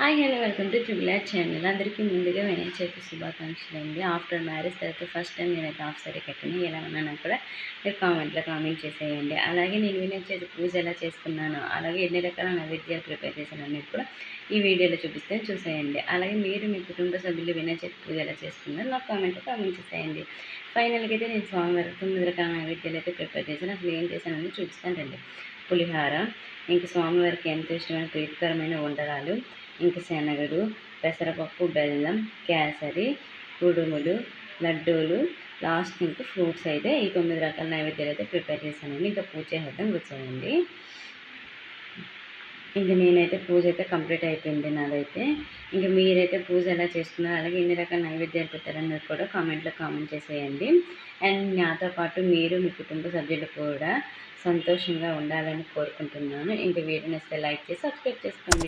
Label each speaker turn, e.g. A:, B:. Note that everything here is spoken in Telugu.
A: హాయ్ హలో వెల్కమ్ టు ట్రిబులర్ ఛానల్. అందరికీ ముందుగా వినాయక చవితి శుభాకాంక్షలు అండి. ఆఫ్టర్ మ్యారేజ్ తర్వాత ఫస్ట్ టైం నేనైతే హాఫ్ సారీ కట్టిన ఎలా ఉన్నాను కూడా మీరు కామెంట్లో కామెంట్ చేసేయండి. అలాగే నేను వినాయక చవితి పూజ ఎలా చేసుకున్నాను అలాగే ఎన్ని రకాల నైవేద్యాలు ప్రిపేర్ చేశాను అనేది కూడా ఈ వీడియోలో చూపిస్తే చూసేయండి. అలాగే మీరు మీ కుటుంబ సభ్యులు వినాయక చవితి పూజ ఎలా చేసుకున్నారు నాకు కామెంట్లో కామెంట్ చేసేయండి. ఫైనల్గా అయితే నేను స్వామివారికి తొమ్మిది రకాల నైవేద్యాలు అయితే ప్రిపేర్ చేశాను. అసలు ఏం చేశానని చూపిస్తాను రండి. పులిహార ఇంకా స్వామివారికి ఎంతో ఇష్టమైన ప్రీతికరమైన వంటకాలు ఇంక శనగలు పెసరపప్పు బెల్లం కేసరి కుడుములు లడ్డూలు. లాస్ట్ ఇంకా ఫ్రూట్స్ అయితే ఈ తొమ్మిది రకాల నైవేద్యాలు అయితే ప్రిపేర్ చేశానండి. ఇంకా పూజ చేద్దాం కూర్చోండి. ఇంకా నేనైతే పూజ అయితే కంప్లీట్ అయిపోయింది నాదైతే. ఇంకా మీరైతే పూజ ఎలా చేసుకున్నారు అలాగే ఎన్ని రకాల నైవేద్యాలు పెట్టారన్నది కూడా కామెంట్లో కామెంట్ చేసేయండి. అండ్ నాతో పాటు మీరు మీ కుటుంబ సభ్యులు కూడా సంతోషంగా ఉండాలని కోరుకుంటున్నాను. ఇంకా వీడియోని వస్తే లైక్ చేసి సబ్స్క్రైబ్ చేసుకోండి.